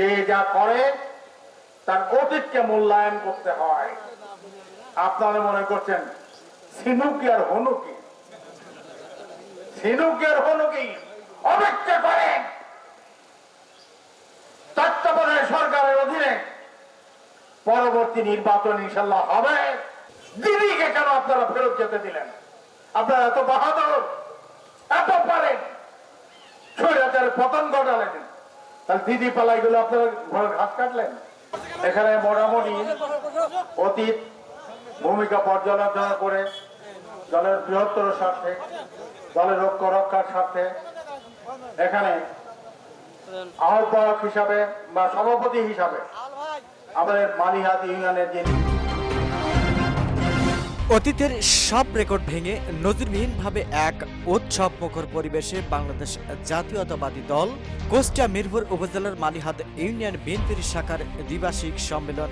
যে যা করে, তার অতীতকে মূল্যায়ন করতে হয়। আপনারা মনে করছেন সিনুকি আর হনুকি সিনুকি আর হনুকি অপেক্ষা করেন তত্ত্বাবধায়ক সরকারের অধীনে পরবর্তী নির্বাচন ইনশাল্লাহ হবে। দিদিকে কেন আপনারা ফেরত যেতে দিলেন? আপনারা এত বাহাদুর, এত পারেন। স্বৈরাচারের পতন ঘটালেন। তাহলে দিদি পালাই গুলো আপনারা ঘরের ঘাস কাটলেন? এখানে মোটামুটি অতীত ভূমিকা পর্যালোচনা করে দলের বৃহত্তর স্বার্থে, দলের রক্ষ রক্ষার স্বার্থে এখানে আহ্বায়ক হিসাবে বা সভাপতি হিসাবে আমাদের মালিহাত ইউনিয়নের যিনি অতীতের সব রেকর্ড ভেঙে নজিরবিহীনভাবে এক উৎসব মুখর পরিবেশে বাংলাদেশ জাতীয়তাবাদী দল কোস্টা মিরপুর উপজেলার মালিহাদ ইউনিয়ন বিএনপির শাখার দ্বিবার্ষিক সম্মেলন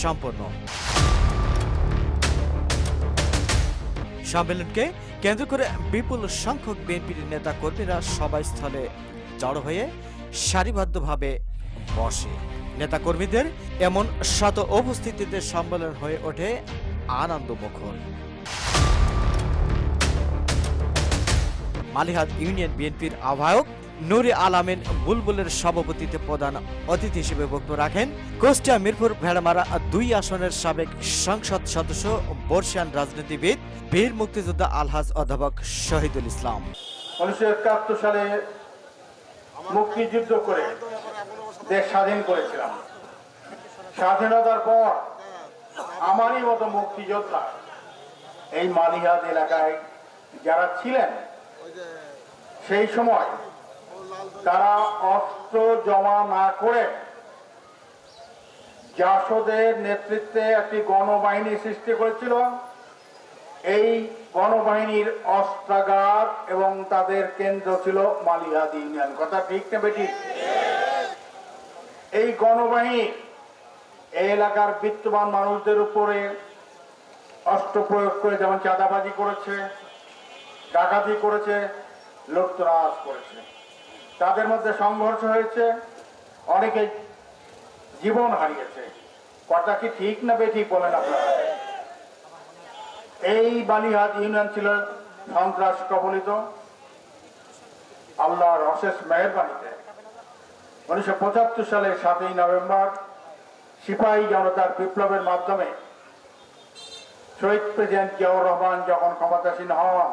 সম্পন্ন। সম্মেলনকে কেন্দ্র করে বিপুল সংখ্যক বিএনপির নেতা কর্মীরা সভাস্থলে জড়ো হয়ে সারিবদ্ধভাবে বসে। নেতাকর্মীদের এমন শত উপস্থিতিতে সম্মেলন হয়ে ওঠে আনন্দমুখর মালিহাত ইউনিয়ন বিএনপির আহ্বায়ক নুরে আলামিন বুলবুলের সভাপতিতে প্রধান অতিথি হিসেবে বক্তব্য রাখেন। কুষ্টিয়া মিরপুর ভেড়ামারা দুই আসনের সাবেক সংসদ সদস্য বর্ষিয়ান রাজনীতিবিদ, বীর মুক্তিযোদ্ধা আলহাজ অধ্যাপক শহীদুল ইসলাম। উনিশশো একাত্তর সালে মুক্তিযুদ্ধ করে দেশ স্বাধীন করেছিলাম। স্বাধীনতার পর আমারই মতো মুক্তিযোদ্ধা। এই মালিহাদ এলাকায় যারা ছিলেন, সেই সময় তারা অস্ত্র জমা না করে জাসদের নেতৃত্বে একটি গণবাহিনী সৃষ্টি করেছিল। এই গণবাহিনীর অস্ত্রাগার এবং তাদের কেন্দ্র ছিল মালিহাদ ইউনিয়ন। কথা ঠিক না বেটি এই গণবাহিনী এই এলাকার বিত্তবান মানুষদের উপরে অস্ত্র প্রয়োগ করে যেমন চাঁদাবাজি করেছে, ডাকাতি করেছে, লুটতরাজ করেছে। তাদের মধ্যে সংঘর্ষ হয়েছে, অনেকে জীবন হারিয়েছে। কথা কি ঠিক না বেঠিক বলেন আপনারা? এই বালিহাট ইউনিয়ন ছিল সন্ত্রাস কবলিত। আল্লাহর অশেষ মেহরবানিতে। উনিশশো পঁচাত্তর সালের সাতই নভেম্বর সিপাহী জনতার বিপ্লবের মাধ্যমে শহীদ প্রেসিডেন্ট জিয়াউর রহমান যখন ক্ষমতাসীন হন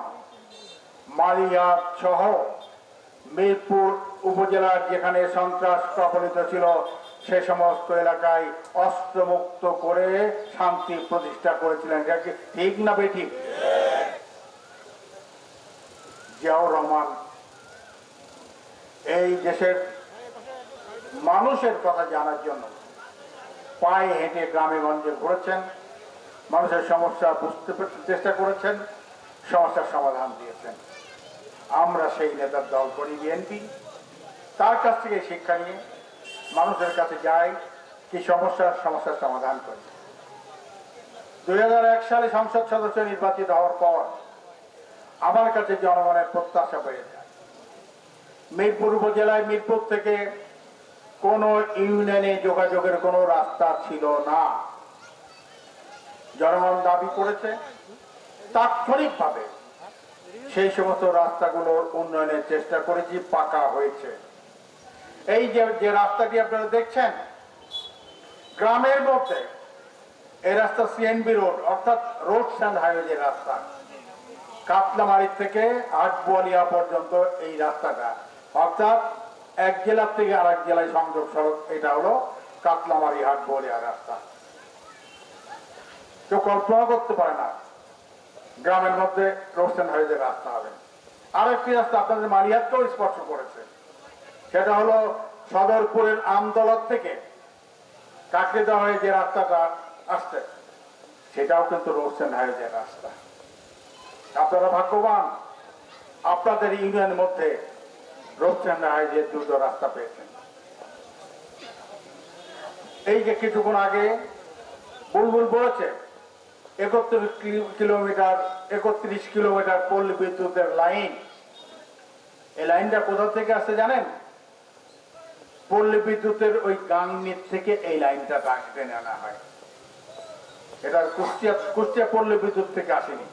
মালিয়াত সহ মিরপুর উপজেলার যেখানে সন্ত্রাস কবলিত ছিল, সে সমস্ত এলাকায় অস্ত্রমুক্ত করে শান্তি প্রতিষ্ঠা করেছিলেন। ঠিক না বেঠিক? জিয়াউর রহমান, এই দেশের মানুষের কথা জানার জন্য পায়ে হেঁটে গ্রামে গঞ্জে ঘুরেছেন। মানুষের সমস্যা বুঝতে চেষ্টা করেছেন, সমস্যার সমাধান দিয়েছেন। আমরা সেই নেতার দল করি, বিএনপি। তার কাছ থেকে শিক্ষা নিয়ে মানুষের কাছে যাই, কি সমস্যার সমস্যার সমাধান করি। দু হাজার এক সালে সংসদ সদস্য নির্বাচিত হওয়ার পর আমার কাছে জনগণের প্রত্যাশা বেড়ে যায়। মিরপুর উপজেলায় মিরপুর থেকে কোন ইউনিয়নে যোগাযোগের কোনো রাস্তা ছিল না। জনগণ দাবি করেছে, তাৎক্ষণিকভাবে সেই সমস্ত রাস্তাগুলোর উন্নয়নের চেষ্টা করেছি, পাকা হয়েছে। এই যে রাস্তাটি আপনারা দেখছেন, গ্রামের মধ্যে এই রাস্তা সিএনবি রোড অর্থাৎ রোড স্ট্যান্ড হাইওয়ে যে রাস্তা, কাতলামারি থেকে আটবোয়ালিয়া পর্যন্ত এই রাস্তাটা, অর্থাৎ এক জেলার থেকে আরেক জেলায় সংযোগ সড়ক, এটা হলো কাতলামারি আটবোয়ালিয়া রাস্তা। কেউ কল্পনা করতে পারে না, গ্রামের মধ্যে রোশন হাইওয়ে রাস্তা হবে। আরেকটি রাস্তা আপনাদের মালিয়াতকেও স্পর্শ করেছে। সেটা হলো সদরপুরের আমদলত থেকে কাকরিদা হয়ে যে রাস্তাটা আসছে, সেটাও কিন্তু রোশন হাইওয়ে রাস্তা। আপনারা ভাগ্যবান, আপনাদের ইউনিয়নের মধ্যে রোশন হাইওয়ে দ্রুত রাস্তা পেয়েছেন। এই যে কিছুক্ষণ আগে বুলবুল বলেছে কিলোমিটার, একত্রিশ কিলোমিটার পল্লী বিদ্যুতের লাইন। এই লাইনটা কোথা থেকে আসছে জানেন? পল্লী বিদ্যুতের ওই গাংনির থেকে এই লাইনটা টেনে আনা হয়। এটা কুষ্টিয়া কুষ্টিয়া পল্লী বিদ্যুৎ থেকে আসেনি।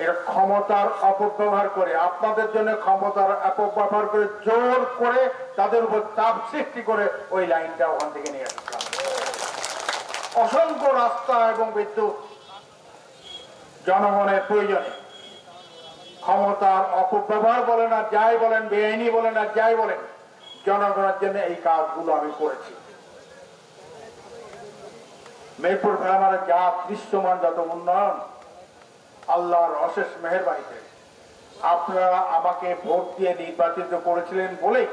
এটা ক্ষমতার অপব্যবহার করে, আপনাদের জন্য ক্ষমতার অপব্যবহার করে, জোর করে তাদের উপর চাপ সৃষ্টি করে ওই লাইনটা ওখান থেকে নিয়ে আসলাম অসংখ্য রাস্তা এবং বিদ্যুৎ জনগণের প্রয়োজনে। ক্ষমতার অপব্যবহার বলেন আর যাই বলেন, বেআইনি বলেন আর যাই বলেন, জনগণের জন্য এই কাজগুলো আমি করেছি। মেরপুর ভেড়ামারা যা দৃশ্যমান, যত উন্নয়ন আল্লাহর অশেষ মেহরবানিতে। আপনারা আমাকে ভোট দিয়ে নির্বাচিত করেছিলেন বলেই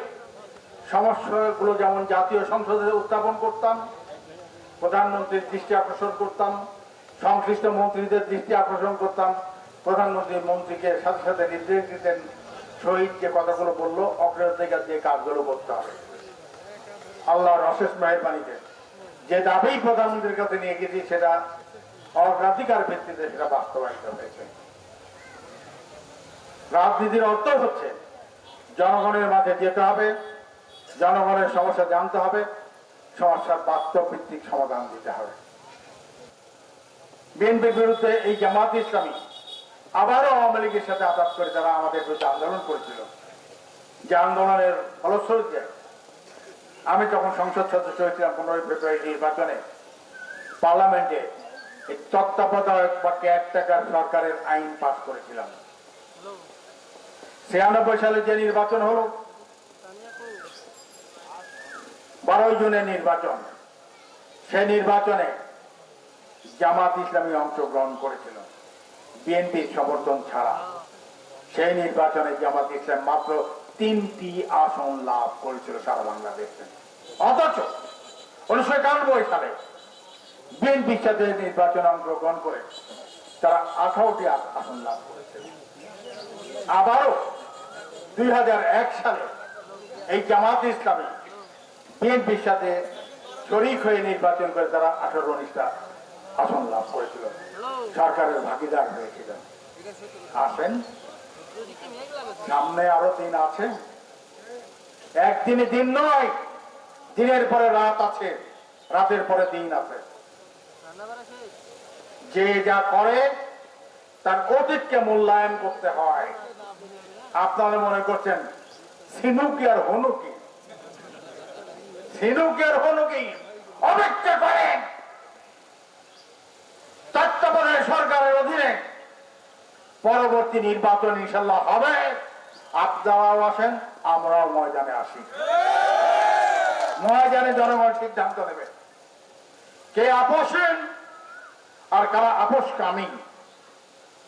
সমস্যাগুলো যেমন জাতীয় সংসদে উত্থাপন করতাম, প্রধানমন্ত্রীর দৃষ্টি আকর্ষণ করতাম, সংশ্লিষ্ট মন্ত্রীদের দৃষ্টি আকর্ষণ করতাম, প্রধানমন্ত্রী মন্ত্রীকে সাথে সাথে নির্দেশ দিতেন, শহীদ যে কথাগুলো বলল, অগ্রাধিকার দিয়ে কাজগুলো করতে হবে। আল্লাহর অশেষ মেহরবানিতে যে দাবি প্রধানমন্ত্রীর কাছে নিয়ে গেছি, সেটা অগ্রাধিকার ভিত্তিতে সেটা বাস্তবায়িত হয়েছে। রাজনীতির অর্থ হচ্ছে, জনগণের মাঝে যেতে হবে, জনগণের সমস্যা জানতে হবে, সমস্যার বাস্তব ভিত্তিক সমাধান দিতে হবে। বিএনপির বিরুদ্ধে এই জামাত ইসলামী আবারও আওয়ামী লীগের সাথে আঘাত করে তারা আমাদের বিরুদ্ধে আন্দোলন করেছিল। যে আন্দোলনের ফলশ্রুতিতে আমি তখন সংসদ সদস্য হয়েছিলাম পনেরোই ফেব্রুয়ারি নির্বাচনে, পার্লামেন্টে তত্ত্বাবধায়ক বা কেয়ারটেকার সরকারের আইন পাস করেছিলাম। ছিয়ানব্বই সালে যে নির্বাচন হলো, বারোই জুনের নির্বাচন নির্বাচনে জামাত ইসলামী অংশগ্রহণ করেছিল, বিএনপির সমর্থন ছাড়া। সেই নির্বাচনে জামাত ইসলাম মাত্র তিনটি আসন লাভ করেছিল সারা বাংলাদেশে। অথচ উনিশশো একানব্বই সালে বিএনপির সাথে নির্বাচনে অংশগ্রহণ করে তারা আঠারোটি আসন লাভ করেছে। আবারও দুই হাজার এক সালে এই জামাত ইসলামী বিএনপির সাথে শরিক হয়ে নির্বাচন করে তারা আঠারো উনিশটা আসন লাভ করেছিল। সরকারের ভাগিদার হয়েছিল আসেন। সামনে আরও দিন আছে। একদিনে দিন নয়, দিনের পরে রাত আছে, রাতের পরে দিন আছে। যে যা করে, তার অতীতকে মূল্যায়ন করতে হয়। আপনারা মনে করছেন, সিনুকি আর হনুকি? সিনুকি আর হনুকি অপেক্ষা করেন তত্ত্বাবধায়ক সরকারের অধীনে পরবর্তী নির্বাচন ইনশাল্লাহ হবে। আপনারাও আসেন, আমরাও ময়দানে আসি। ময়দানে জনগণ সিদ্ধান্ত নেবে। কে আপোষেন আর কারা আপোষ কামী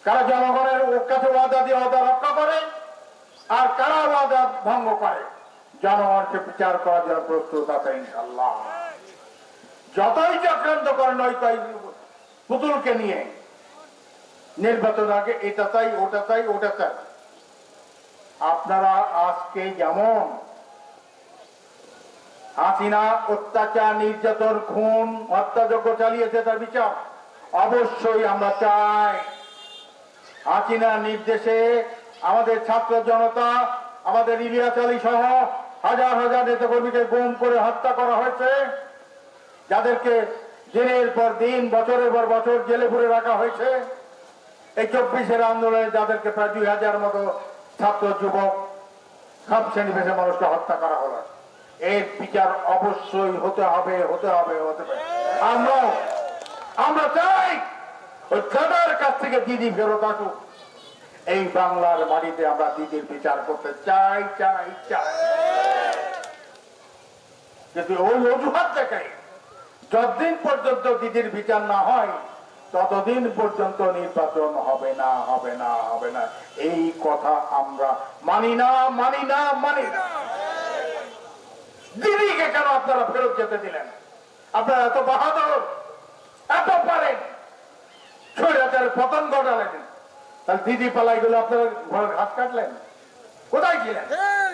কারা জনগণের কাছে ওয়াদা দিয়ে ওয়াদা রক্ষা করে আর কারা ওয়াদা ভঙ্গ করে? জনগণকে বিচার করার জন্য প্রস্তুত আছে ইনশাল্লাহ যতই চক্রান্ত করেন, ওই তাই পুতুলকে নিয়ে। নির্বাচন আগে এটা চাই ওটা চাই ওটা চাই আপনারা আজকে যেমন হাসিনা অত্যাচার, নির্যাতন, খুন, হত্যাযজ্ঞ চালিয়েছে তার বিচার। অবশ্যই আমরা চাই হাসিনার নির্দেশে আমাদের ছাত্র জনতা, আমাদের ইলিয়াস সহ হাজার হাজার নেতাকর্মীকে গুম করে হত্যা করা হয়েছে। যাদেরকে দিনের পর দিন, বছরের পর বছর জেলে পুরে রাখা হয়েছে। এই চব্বিশের আন্দোলনে যাদেরকে প্রায় দুই হাজার মতো ছাত্র, যুবক, সব শ্রেণি পেশে মানুষকে হত্যা করা হলো। এর বিচার অবশ্যই হতে হবে হতে হবে হতে হবে আমরাও আমরা চাই ওই চাঁদার কাছ থেকে দিদি ফেরত আসুক। এই বাংলার মাটিতে আমরা দিদির বিচার করতে চাই চাই চাই। কিন্তু ওই অজুহাত দেখাই যতদিন পর্যন্ত দিদির বিচার না হয়, ততদিন পর্যন্ত নির্বাচন হবে না হবে না হবে না। এই কথা আমরা মানি না মানি না মানি না। দিদিকে কেন আপনারা ফেরত যেতে দিলেন? আপনারা এত বাহাদুর, এত পারেন। স্বৈরাচার পতন ঘটালেন। তাহলে দিদি পালাই গুলো আপনারা ঘরের ঘাস কাটলেন? কোথায় ছিলেন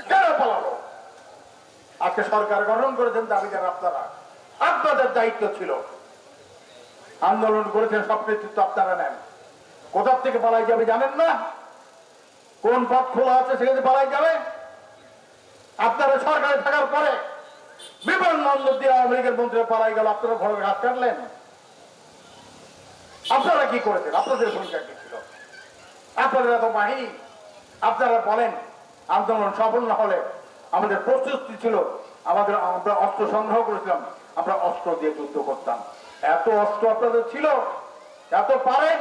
কেন পালালো? আজকে সরকার গঠন করেছেন দাবি দাবিদার আপনারা। আপনাদের দায়িত্ব ছিল। আন্দোলন করেছেন, সব নেতৃত্ব আপনারা নেন। কোথার থেকে পালাই যাবে জানেন না? কোন পথ খোলা আছে সেখানে পালাই যাবে? আপনারা সরকারে থাকার পরে বিমানবন্দর দিয়ে আওয়ামী লীগের মন্ত্রী পালাই গেল, আপনারা ঘরে হাত কাটলেন। আপনারা কি করেছেন? আপনাদের ভূমিকা কি ছিল? আপনাদের এত বাহিনী আপনারা বলেন, আন্দোলন সফল না হলে আমাদের প্রস্তুতি ছিল, আমাদের আমরা অস্ত্র সংগ্রহ করেছিলাম, আমরা অস্ত্র দিয়ে যুদ্ধ করতাম। এত অস্ত্র আপনাদের ছিল, এত পারেন,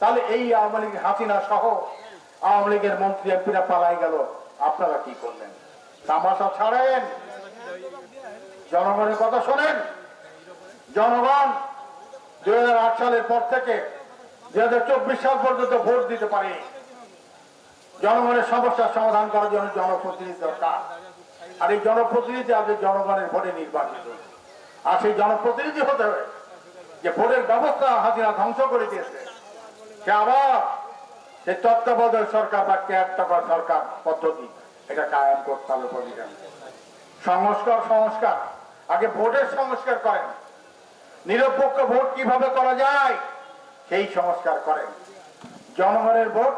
তাহলে এই আওয়ামী লীগ, হাসিনা সহ আওয়ামী লীগের মন্ত্রী এমপিরা পালাই গেল, আপনারা কি করলেন? তামাশা ছাড়েন। জনগণের কথা শোনেন। জনগণ দু হাজার আট সালের পর থেকে দু হাজার চব্বিশ সাল পর্যন্ত ভোট দিতে পারে। জনগণের সমস্যার সমাধান করার জন্য জনপ্রতিনিধি দরকার। আর এই জনপ্রতিনিধি আজকে জনগণের ভোটে নির্বাচিত। আর সেই জনপ্রতিনিধি হতে হবে যে ভোটের ব্যবস্থা হাজিরা ধ্বংস করে দিয়েছে। সে আবার সেই তত্ত্বাবধায়ক সরকার বা কেয়ারটেকার সরকার পদ্ধতি। এটা কায়েম করতে হবে প্রতিদিন সংস্কার সংস্কার। আগে ভোটের সংস্কার করেন। নিরপেক্ষ ভোট কীভাবে করা যায়, সেই সংস্কার করেন। জনগণের ভোট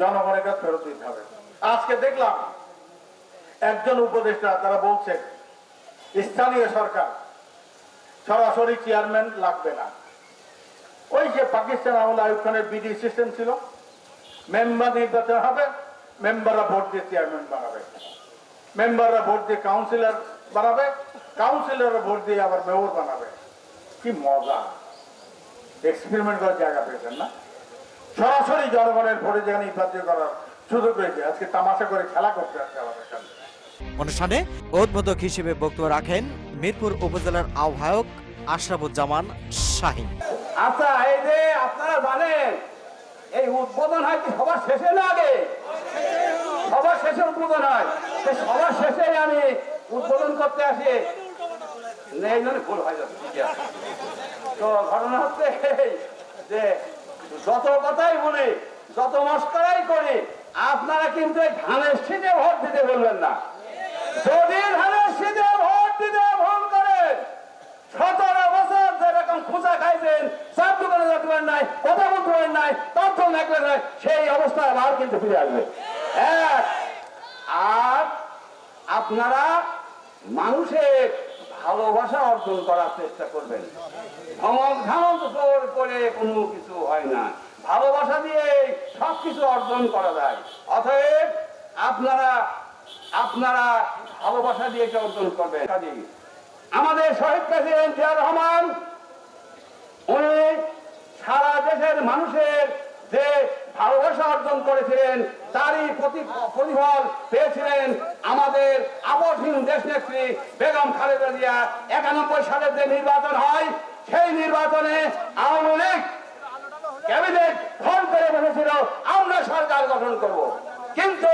জনগণের কাছে ফেরত দিতে হবে। আজকে দেখলাম, একজন উপদেষ্টা, তারা বলছে স্থানীয় সরকার সরাসরি চেয়ারম্যান লাগবে না। ওই যে পাকিস্তান আমল আয়ুব খানের বিডি সিস্টেম ছিল, মেম্বার নির্বাচন হবে মেম্বাররা ভোট দিয়ে চেয়ারম্যান বানাবে মেম্বাররা ভোট দিয়ে কাউন্সিলর বানাবে কাউন্সিলররা ভোট দিয়ে আবার মেয়র বানাবে কি মজা। এক্সপেরিমেন্ট করার জায়গা পেয়েছেন না? সরাসরি জনগণের ভোটে যেখানে নির্বাচন করার সুযোগ রয়েছে। আজকে তামাশা করে খেলা করতে আসছে আমাদের সামনে। অনুষ্ঠানে উদ্বোধক হিসেবে বক্তব্য রাখেন মিরপুর উপজেলার আহ্বায়ক আশরাফুজ্জামান শাহিন। আচ্ছা এই যে আপনারা জানেন এই উদ্বোধন হয় কি সবার শেষে না আগে? সবার শেষে উদ্বোধন হয়। সে সবার শেষে আমি উদ্বোধন করতে আসি। এই জন্য ভুল হয়ে। তো ঘটনা হচ্ছে যে যত কথাই বলি, যত মস্করাই করি, আপনারা কিন্তু এই ধানের শীতে ভোট দিতে বলবেন না। যদি ধানের শীতে ভোট দিতে ভুল করেন, সতেরো যেরকম খোঁজা খাইছেন সব দোকানে যেতে পারেন নাই, কথা বলতে পারেন নাই তথ্য লাগবেন নাই, সেই অবস্থা আবার কিন্তু ফিরে আসবে। আর আপনারা মানুষের ভালোবাসা অর্জন করার চেষ্টা করবেন। ধমক ধামক জোর করে কোনো কিছু হয় না। ভালোবাসা দিয়ে সব কিছু অর্জন করা যায়। অতএব আপনারা আপনারা ভালোবাসা দিয়ে অর্জন করবেন। আমাদের শহীদ প্রেসিডেন্ট জিয়া রহমান উনি সারা দেশের মানুষের যে ভালোবাসা অর্জন করেছিলেন, তারই প্রতি প্রতিফল পেয়েছিলেন আমাদের আবধহীন দেশ নেত্রী বেগম খালেদা জিয়া। একানব্বই সালের যে নির্বাচন হয়, সেই নির্বাচনে আওয়ামী লীগ ক্যাবিনেট ফোন করে বলেছিল, আমরা সরকার গঠন করব। কিন্তু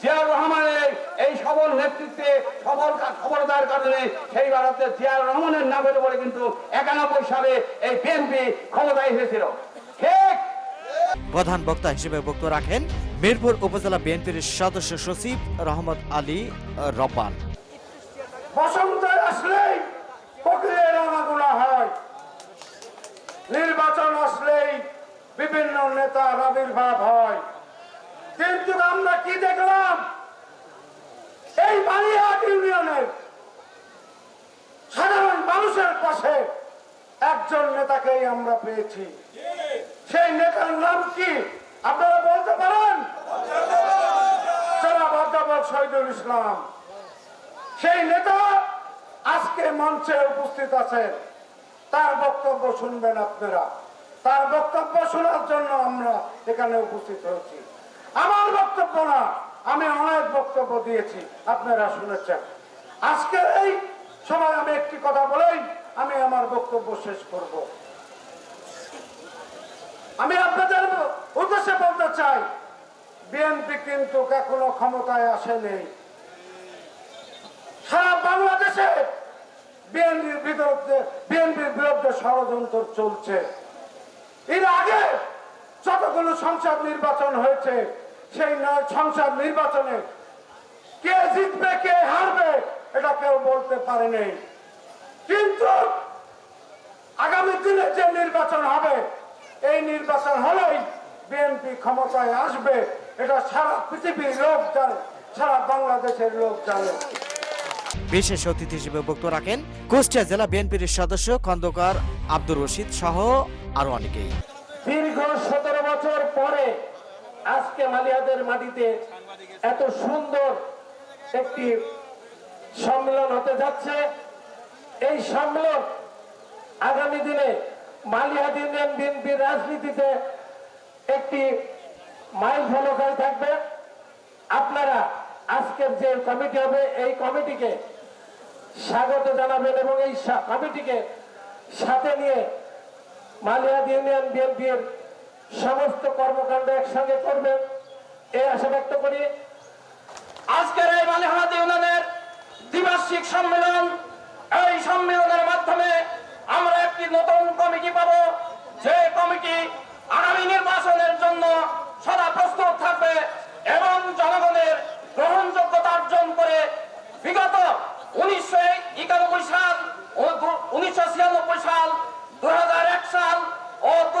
জিয়াউর রহমানের এই সবল নেতৃত্বে সবল সফলতার কারণে সেই ভারতে জিয়াউর রহমানের নামের উপরে কিন্তু একানব্বই সালে এই বিএনপি ক্ষমতায় এসেছিল। ঠিক? প্রধান বক্তা হিসেবে বক্তব্য রাখেন মিরপুর উপজেলা বিএনপির সদস্য সচিব রহমত আলী রব্বান। বসন্ত আসলেই কোকিলের আনাগোনা হয়। নির্বাচন আসলেই বিভিন্ন নেতার আবির্ভাব হয়। কিন্তু আমরা কি দেখলাম? এই বালিহাট ইউনিয়নের সাধারণ মানুষের পাশে একজন নেতাকেই আমরা পেয়েছি। সেই নেতার নাম কি? আপনারা বলতে পারেন? জনাব অধ্যাপক শহীদুল ইসলাম। সেই নেতা আজকে মঞ্চে উপস্থিত আছেন। তার বক্তব্য শুনবেন আপনারা। তার বক্তব্য শোনার জন্য আমরা এখানে উপস্থিত হয়েছি। আমার বক্তব্য না। আমি অনেক বক্তব্য দিয়েছি, আপনারা শুনেছেন। আজকের এই সময় আমি একটি কথা বলেই আমি আমার বক্তব্য শেষ করব। আমি আপনাদের উদ্দেশ্যে বলতে চাই, বিএনপি কিন্তু এখনও ক্ষমতায় আসেনি। সারা বাংলাদেশে বিএনপির বিরুদ্ধে বিএনপির বিরুদ্ধে ষড়যন্ত্র চলছে। এর আগে যতগুলো সংসদ নির্বাচন হয়েছে সেই সংসদ নির্বাচনে কে জিতবে কে হারবে এটা কেউ বলতে পারেনি কিন্তু আগামী দিনে যে নির্বাচন হবে এই নির্বাচন হলেই বিএনপি ক্ষমতায় আসবে। এটা সারা পৃথিবীর লোক জানে সারা বাংলাদেশের লোক জানে। বিশেষ অতিথি হিসেবে বক্তব্য রাখেন কুষ্টিয়া জেলা বিএনপির সদস্য খন্দকার আব্দুর রশিদ সহ আরও অনেকেই। দীর্ঘ সতেরো বছর পরে আজকে মালিয়াদের মাটিতে এত সুন্দর একটি সম্মেলন হতে যাচ্ছে। এই সম্মেলন আগামী দিনে মালিয়াদ ইউনিয়ন বিএনপির রাজনীতিতে একটি মাইল ফলক হয়ে থাকবে। আপনারা আজকের যে কমিটি হবে, এই কমিটিকে স্বাগত জানাবেন এবং এই কমিটিকে সাথে নিয়ে মালিয়াদ ইউনিয়ন বিএনপির সমস্ত কর্মকাণ্ড একসঙ্গে করবেন এই আশা ব্যক্ত করি আজকের এই মালিহানাদ ইউনিয়নের দ্বিবার্ষিক সম্মেলন, এই সম্মেলনের মাধ্যমে আমরা একটি নতুন কমিটি পাব। যে কমিটি আগামী নির্বাচনের জন্য সদা প্রস্তুত থাকবে এবং জনগণের গ্রহণযোগ্যতা অর্জন করে বিগত উনিশশো একানব্বই সাল উনিশশো ছিয়ানব্বই সাল, দু সাল ও দু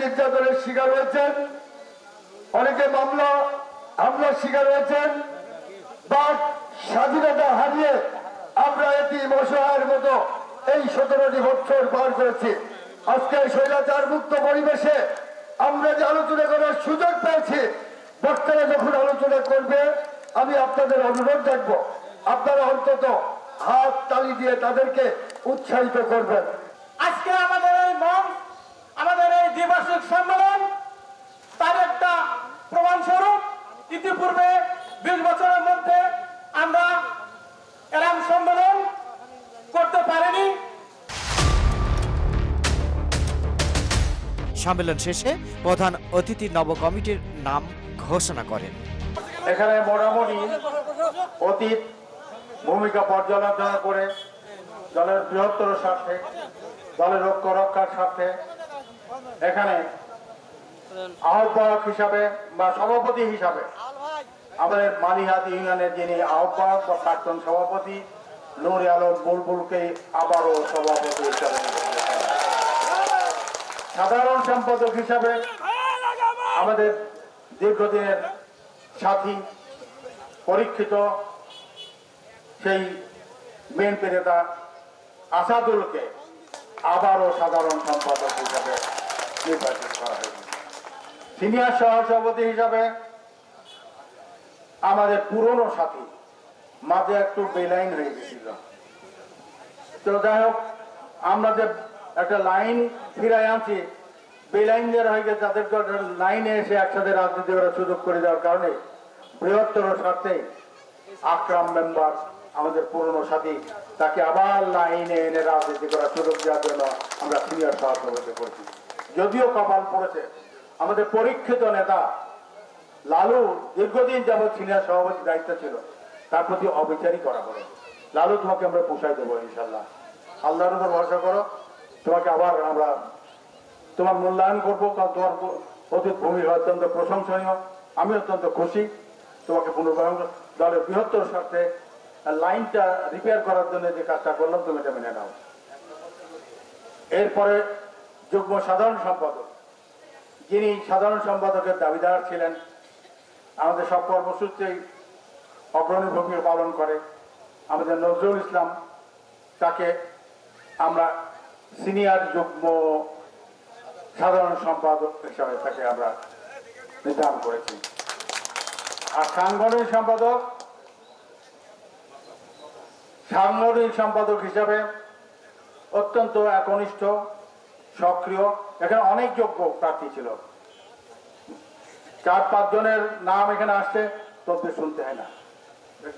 নির্যাতনের শিকার হয়েছেন। অনেকে মামলা, হামলার শিকার হয়েছেন। বা স্বাধীনতা হারিয়ে আমরা এটি অসহায়ের মতো এই সতেরোটি বছর পার করেছি। আজকে স্বৈরাচার মুক্ত পরিবেশে আমরা যে আলোচনা করার সুযোগ পেয়েছি, বক্তারা যখন আলোচনা করবে, আমি আপনাদের অনুরোধ রাখব আপনারা অন্তত হাত তালি দিয়ে তাদেরকে উৎসাহিত করবেন আজকে আমাদের এই মঞ্চ আমাদের দ্বিবার্ষিক সম্মেলন তার একটা প্রমাণস্বরূপ ইতিপূর্বে বিশ বছরের মধ্যে আমরা এরম সম্মেলন করতে পারিনি। সম্মেলন শেষে প্রধান অতিথি নব কমিটির নাম ঘোষণা করেন। এখানে মোটামুটি অতীত ভূমিকা পর্যালোচনা করে দলের বৃহত্তর স্বার্থে দলের ঐক্য রক্ষার স্বার্থে এখানে আহ্বায়ক হিসাবে বা সভাপতি হিসাবে আমাদের মালিহাত ইউনিয়নের যিনি আহ্বায়ক বা প্রাক্তন সভাপতি, নুর আলম বুলবুলকে আবারও সভাপতি হিসাবে সাধারণ সম্পাদক হিসাবে আমাদের দীর্ঘদিনের সাথী, পরীক্ষিত সেই বিএনপি নেতা আসাদুলকে আবারও সাধারণ সম্পাদক হিসাবে নির্বাচিত করা হয়েছে সিনিয়র সহসভাপতি হিসাবে আমাদের পুরনো সাথী, মাঝে একটু বেলাইন হয়ে গেছিল তো যাই হোক, আমরা যে একটা লাইন ফিরাই আনছি, বেলাইন যারা হয়ে গেছে একটা লাইনে এসে একসাথে রাজনীতি করার সুযোগ করে দেওয়ার কারণে বৃহত্তর স্বার্থে আকরাম মেম্বার, আমাদের পুরনো সাথী, তাকে আবার লাইনে এনে রাজনীতি করার সুযোগ দেওয়ার জন্য আমরা সিনিয়র সহসভাপতি করছি। যদিও কপাল পড়েছে। আমাদের পরীক্ষিত নেতা লালু দীর্ঘদিন যাবৎ সিনিয়র সভাপতি দায়িত্ব ছিল। তার প্রতি অবিচারই করা হলো। লালু, তোমাকে আমরা পোষাই দেবো ইনশাল্লাহ আল্লাহর উপর ভরসা করো। তোমাকে আবার আমরা তোমার মূল্যায়ন করব, কারণ তোমার অতীত ভূমি অত্যন্ত প্রশংসনীয়। আমি অত্যন্ত খুশি। তোমাকে পুনর্বাসন দলের বৃহত্তর স্বার্থে লাইনটা রিপেয়ার করার জন্য যে কাজটা করলাম, তুমি এটা মেনে নাও। এরপরে যুগ্ম সাধারণ সম্পাদক। যিনি সাধারণ সম্পাদকের দাবিদার ছিলেন, আমাদের সব কর্মসূচিতেই অগ্রণী ভূমিকা পালন করে। আমাদের নজরুল ইসলাম তাকে আমরা সিনিয়র যুগ্ম সাধারণ সম্পাদক হিসাবে তাকে আমরা নির্ধারণ করেছি। আর সাংগঠনিক সম্পাদক সাংগঠনিক সম্পাদক হিসাবে অত্যন্ত একনিষ্ঠ সক্রিয়। এখানে অনেক যোগ্য প্রার্থী ছিল। চার, পাঁচ জনের নাম এখানে আসছে তোকে শুনতে হয় না।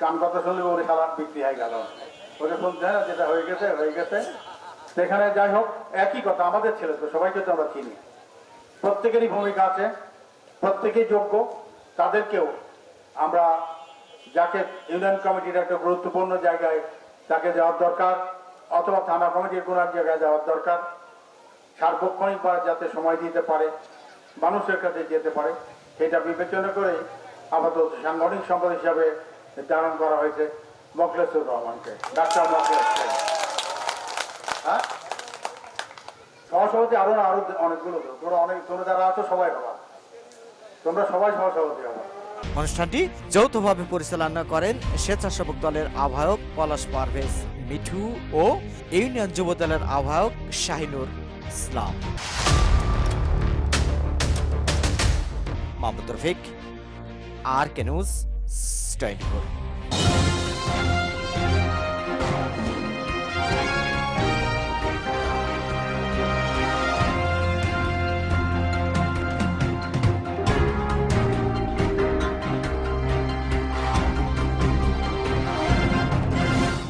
কান কথা শুনলে ওরে সালাদ বিক্রি হয়ে গেল। ওকে শুনতে হয় না, যেটা হয়ে গেছে হয়ে গেছে। সেখানে যাই হোক, একই কথা, আমাদের ছেলে তো, সবাইকে তো আমরা চিনি। প্রত্যেকেরই ভূমিকা আছে, প্রত্যেকেই যোগ্য। তাদেরকেও আমরা যাকে ইউনিয়ন কমিটির একটা গুরুত্বপূর্ণ জায়গায় তাকে দেওয়ার দরকার, অথবা থানা কমিটির কোনো এক জায়গায় দেওয়ার দরকার। সার্বক্ষণিকবার যাতে সময় দিতে পারে, মানুষের কাছে যেতে পারে, সেটা বিবেচনা করে আপাতত সাংগঠনিক সম্পদ হিসাবে নির্ধারণ করা হয়েছে মখলেসুর রহমানকে। ডাক্তার মখলেসকে হ্যাঁ? সহসভাপতি আরও আরও অনেকগুলো তো। তোমরা অনেক, তোমরা যারা আছো, সবাই হবা তোমরা সবাই সহসভাপতি হবা অনুষ্ঠানটি যৌথভাবে পরিচালনা করেন স্বেচ্ছাসেবক দলের আহ্বায়ক পলাশ পারভেজ মিঠু ও ইউনিয়ন যুব দলের আহ্বায়ক Shahinur. Islam Mahmud Rafiq R K news twenty